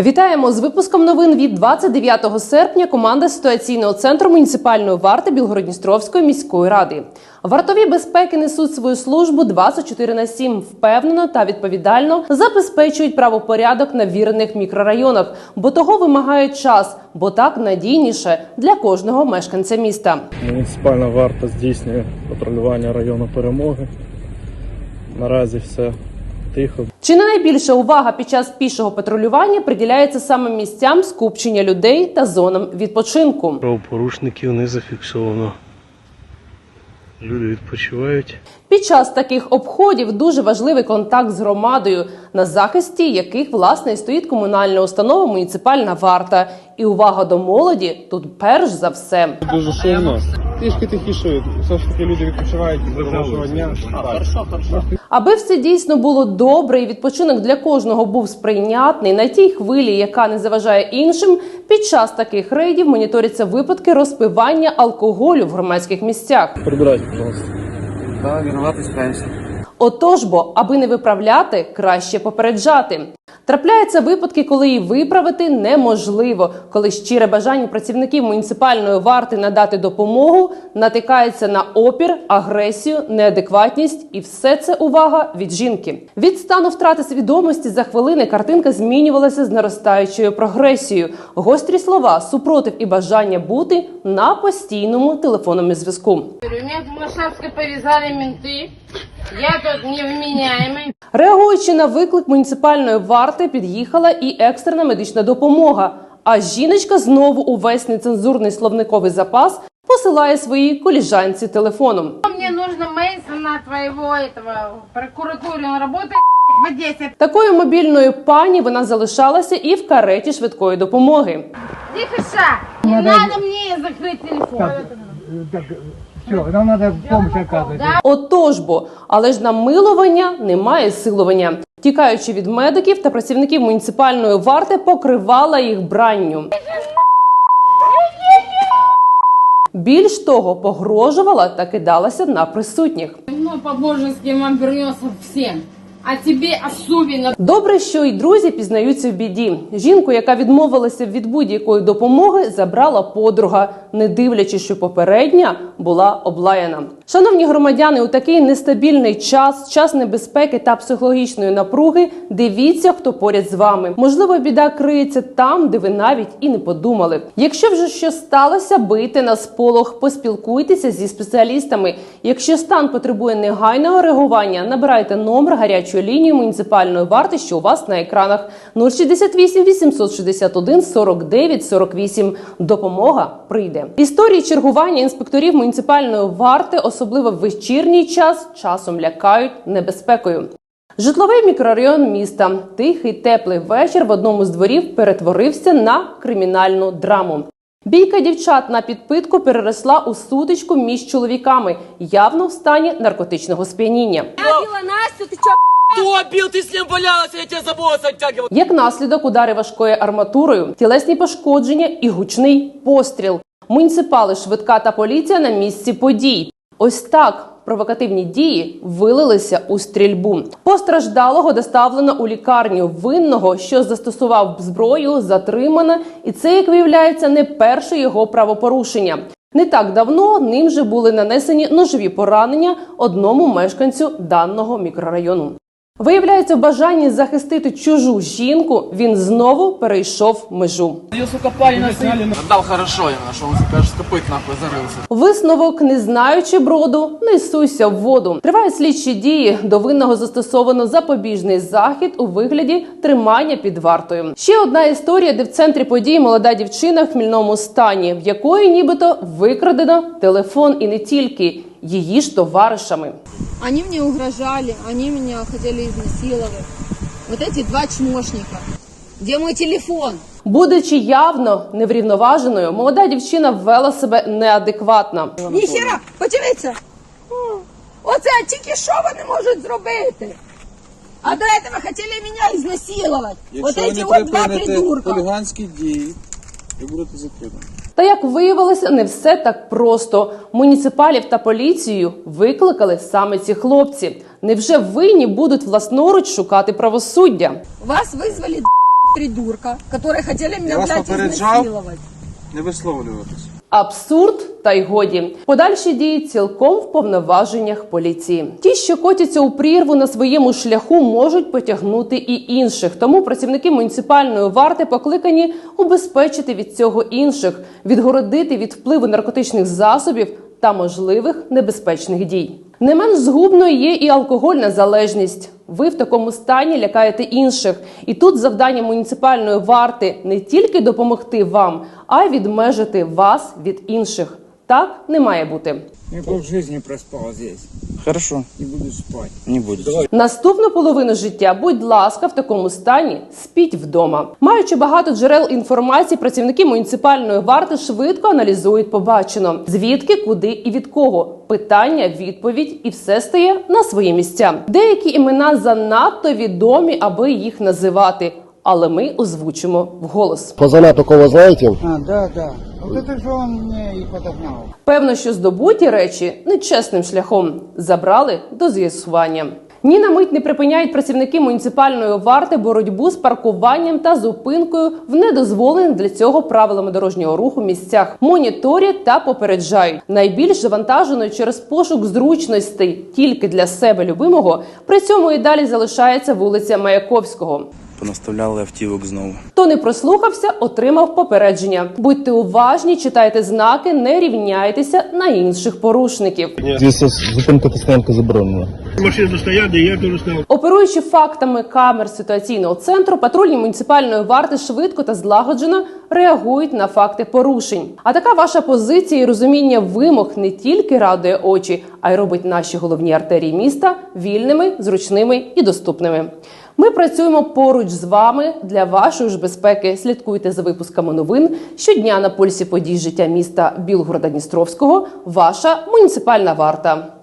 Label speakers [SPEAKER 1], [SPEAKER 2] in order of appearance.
[SPEAKER 1] Вітаємо з випуском новин від 29 серпня. Команда ситуаційного центру муніципальної варти Білгородністровської міської ради. Вартові безпеки несуть свою службу 24 на 7, впевнено та відповідально забезпечують правопорядок на вірених мікрорайонах, бо того вимагає час, бо так надійніше для кожного мешканця міста.
[SPEAKER 2] Муніципальна варта здійснює патрулювання району перемоги. Наразі все тихо.
[SPEAKER 1] Чи не найбільша увага під час пішого патрулювання приділяється саме місцям скупчення людей та зонам відпочинку?
[SPEAKER 3] Правопорушників не зафіксовано. Люди відпочивають.
[SPEAKER 1] Під час таких обходів дуже важливий контакт з громадою, на захисті яких власне і стоїть комунальна установа муніципальна варта. І увага до молоді тут перш за все.
[SPEAKER 2] Дуже шумно. Трішки тихіше. Все ж таки люди відпочивають робочого дня.
[SPEAKER 1] Аби все дійсно було добре і відпочинок для кожного був сприйнятний на тій хвилі, яка не заважає іншим. Під час таких рейдів моніторяться випадки розпивання алкоголю в громадських місцях.
[SPEAKER 2] Прибирайте, будь
[SPEAKER 4] ласка. Так, виноваты справимся.
[SPEAKER 1] Отож бо, аби не виправляти, краще попереджати. Трапляються випадки, коли і виправити неможливо, коли щире бажання працівників муніципальної варти надати допомогу натикається на опір, агресію, неадекватність, і все це увага від жінки. Від стану втрати свідомості за хвилини картинка змінювалася з наростаючою прогресією. Гострі слова, супротив і бажання бути на постійному телефонному зв'язку.
[SPEAKER 5] Меня в Машавской повязали менты. Я тут невменяемый.
[SPEAKER 1] Реагуючи на виклик муніципальної варти, під'їхала і екстрена медична допомога. А жіночка знову увесь нецензурний словниковий запас посилає своїй коліжанці телефоном.
[SPEAKER 5] Мне нужно Мейсона твоего этого в прокуратуре. Он работает в Одессе.
[SPEAKER 1] Такою мобільною пані вона залишалася і в кареті швидкої допомоги.
[SPEAKER 5] Тихо, не надо мне закрыть телефон.
[SPEAKER 6] Все, нам надо помощь оказывать.
[SPEAKER 1] Отож бо, але ж на милування немає силування. Тікаючи від медиків та працівників муніципальної варти, покривала їх бранню. Більш того, погрожувала та кидалася на присутніх.
[SPEAKER 5] Ну, по-божески вам вернется всем. А тебе особенно.
[SPEAKER 1] Добре, що й друзі пізнаються в біді. Жінку, яка відмовилася від будь-якої допомоги, забрала подруга, не дивлячись, що попередня була облаяна. Шановні громадяни, у такий нестабільний час, час небезпеки та психологічної напруги, дивіться, хто поряд з вами. Можливо, біда криється там, де ви навіть і не подумали. Якщо вже щось сталося, бийте на сполох, поспілкуйтеся зі спеціалістами. Якщо стан потребує негайного реагування, набирайте номер гарячої лінії муніципальної варти, що у вас на екранах 068 861 49 48. Допомога прийде. Історії чергування інспекторів муніципальної варти, особливо в вечірній час, часом лякають небезпекою. Житловий мікрорайон міста. Тихий теплий вечір в одному з дворів перетворився на кримінальну драму. Бійка дівчат на підпитку переросла у сутичку між чоловіками, явно в стані наркотичного сп'яніння.
[SPEAKER 7] Бил? Ним я за.
[SPEAKER 1] Як наслідок удари важкою арматурою, тілесні пошкодження і гучний постріл. Муніципали, швидка та поліція на місці подій. Ось так провокативні дії вилилися у стрільбу. Постраждалого доставлено у лікарню винного, що застосував зброю, затримано, і це, як виявляється, не перше його правопорушення. Не так давно ним же були нанесені ножові поранення одному мешканцю даного мікрорайону. Виявляється, в бажанні захистити чужу жінку він знову перейшов межу.
[SPEAKER 7] Ее, сука, парень насыпал. Отдал хорошо, я нашел, сука, аж копыт нахуй зарылся.
[SPEAKER 1] Висновок, не знаючи броду, не суйся в воду. Тривають слідчі дії. До винного застосовано запобіжний захід у вигляді тримання під вартою. Ще одна історія, де в центрі подій молода дівчина в хмільному стані, в якої нібито викрадено телефон і не тільки її ж товаришами.
[SPEAKER 8] Они мне угрожали, они меня хотели изнасиловать. Вот эти два чмошника. Где мой телефон?
[SPEAKER 1] Будучи явно неврівноваженою, молода дівчина ввела себе неадекватно.
[SPEAKER 8] Ніхера, подивіться. Оце тільки що вони можуть зробити. А до этого хотели меня изнасиловать. Вот
[SPEAKER 4] Якщо ви
[SPEAKER 8] эти
[SPEAKER 4] не
[SPEAKER 8] вот два
[SPEAKER 4] припините
[SPEAKER 8] придурка.
[SPEAKER 4] хуліганські дії, ви будете затримані.
[SPEAKER 1] Та як виявилося, не все так просто. Муніципалів та поліцію викликали саме ці хлопці. Невже винні будуть власноруч шукати правосуддя?
[SPEAKER 8] Вас визвали придурка, хотели меня,
[SPEAKER 4] вас
[SPEAKER 8] блядь,
[SPEAKER 4] попереджав? Не висловлюватись.
[SPEAKER 1] Абсурд та й годі. Подальші дії цілком в повноваженнях поліції. Ті, що котяться у прірву на своєму шляху, можуть потягнути і інших. Тому працівники муніципальної варти покликані убезпечити від цього інших, відгородити від впливу наркотичних засобів та можливих небезпечних дій. Не менш згубною є і алкогольна залежність. Ви в такому стані лякаєте інших, і тут завдання муніципальної варти не тільки допомогти вам, а й відмежити вас від інших. Так не має бути.
[SPEAKER 9] Я пол жизни проспал здесь.
[SPEAKER 4] Хорошо,
[SPEAKER 9] Не буду спать.
[SPEAKER 4] не буду.
[SPEAKER 1] Наступну половину життя, будь ласка, в такому стані спіть вдома. Маючи багато джерел інформації, працівники муніципальної варти швидко аналізують побачено, звідки, куди і від кого. Питання, відповідь, і все стає на свої місця. Деякі імена занадто відомі, аби їх називати. Але ми озвучимо вголос.
[SPEAKER 10] Фазана такого знаете?
[SPEAKER 6] А, да, да. Вот это же он мне и подогнал.
[SPEAKER 1] Певно, що здобуті речі нечесним шляхом забрали до з'ясування. Ні на мить не припиняють працівники муніципальної варти боротьбу з паркуванням та зупинкою в недозволених для цього правилами дорожнього руху місцях. Моніторять та попереджають. Найбільш завантаженою через пошук зручностей тільки для себе любимого. При цьому і далі залишається вулиця Маяковського.
[SPEAKER 4] Понаставляли автівок знову.
[SPEAKER 1] Хто не прослухався, отримав попередження. Будьте уважні, читайте знаки, не рівняйтеся на інших порушників.
[SPEAKER 10] Здесь зупинка та стоянка заборонена.
[SPEAKER 1] Оперуючи фактами камер ситуаційного центру, патрульні муніципальної варти швидко та злагоджено реагують на факти порушень. А така ваша позиція і розуміння вимог не тільки радує очі, а й робить наші головні артерії міста вільними, зручними і доступними. Ми працюємо поруч з вами для вашої ж безпеки. Слідкуйте за випусками новин щодня на пульсі подій життя міста Білгорода Дністровського. Ваша муніципальна варта.